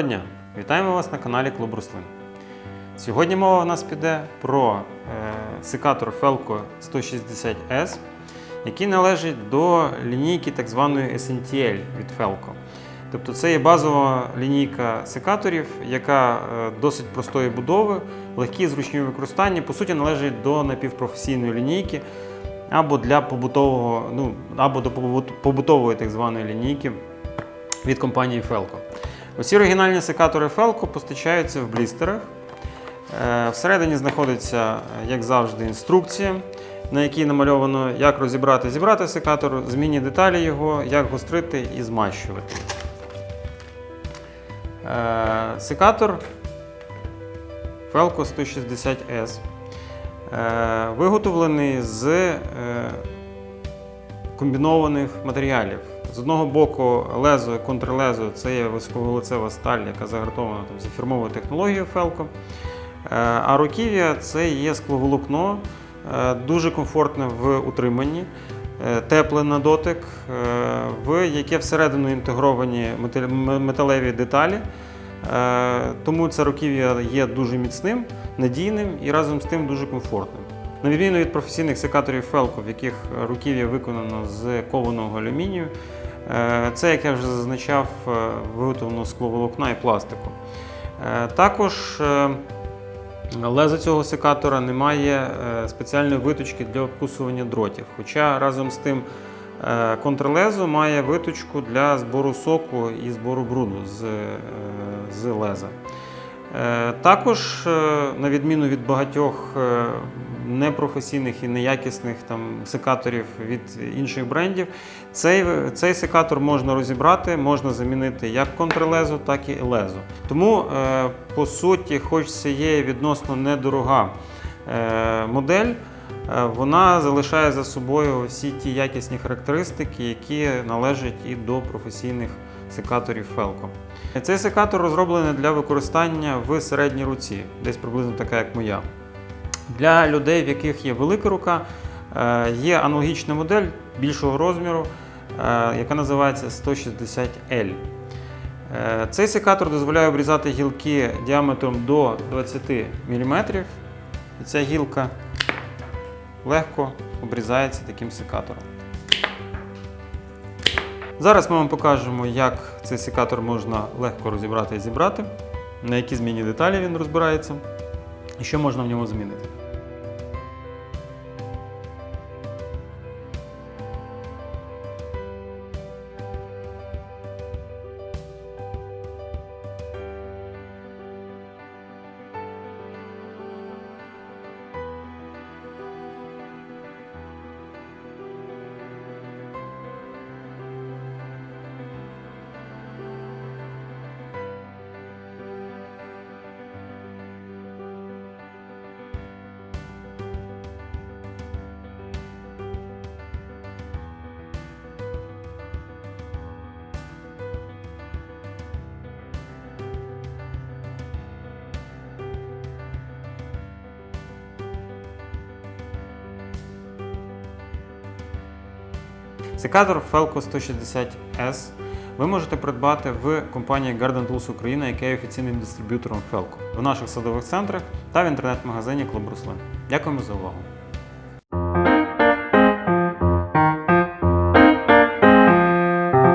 Доброго дня! Вітаємо вас на каналі Клуб Руслин. Сьогодні мова у нас піде про е, секатор Felco 160S, який належить до лінійки так званої SNTL від Felco. Тобто це є базова лінійка секаторів, яка е, досить простої будови, легкі зручні у використанні, по суті, належить до напівпрофесійної лінійки або для побутового, ну, або до побутової так званої лінійки від компанії Felco. Усі оригінальні секатори Felco постачаються в блістерах. Е, Всередині знаходиться, е, як завжди, інструкція, на якій намальовано, як розібрати, зібрати секатор, змінні деталі його, як гострити і змащувати. Е, Секатор Felco 160S е, виготовлений з комбінованих матеріалів. З одного боку, лезо, контрлезо це є високовуглецева сталь, яка загартована там, за фірмовою технологією Felco. Е, А руків'я це є скловолокно, е, дуже комфортне в утриманні, е, тепле на дотик, в яке всередину інтегровані металеві деталі. Тому це руків'я є дуже міцним, надійним і разом з тим дуже комфортним. На відміну від професійних секаторів Felco, в яких руків'я виконано з кованого алюмінію, е, це, як я вже зазначав, е, виготовлено з скловолокна і пластику. Е, Також лезо цього секатора не має спеціальної виточки для обкусування дротів. Хоча разом з тим контрлезо має виточку для збору соку і збору бруду з, з леза. Е, Також, е, на відміну від багатьох е, непрофесійних і неякісних там секаторів від інших брендів, цей, цей секатор можна розібрати, можна замінити як контрлезо, так і лезо. Тому, по суті, хоч це є відносно недорога модель, вона залишає за собою всі ті якісні характеристики, які належать і до професійних секаторів Felco. Цей секатор розроблений для використання в середній руці, десь приблизно така, як моя. Для людей, в яких є велика рука, е, є аналогічна модель більшого розміру, е, яка називається 160L. Е, Цей секатор дозволяє обрізати гілки діаметром до 20 мм. І ця гілка легко обрізається таким секатором. Зараз ми вам покажемо, як цей секатор можна легко розібрати і зібрати, на які змінні деталі він розбирається, і що можна в ньому змінити. Секатор Felco 160S ви можете придбати в компанії Garden Tools Україна, яка є офіційним дистриб'ютором Felco в наших садових центрах та в інтернет-магазині Клуб Руслин. Дякуємо за увагу!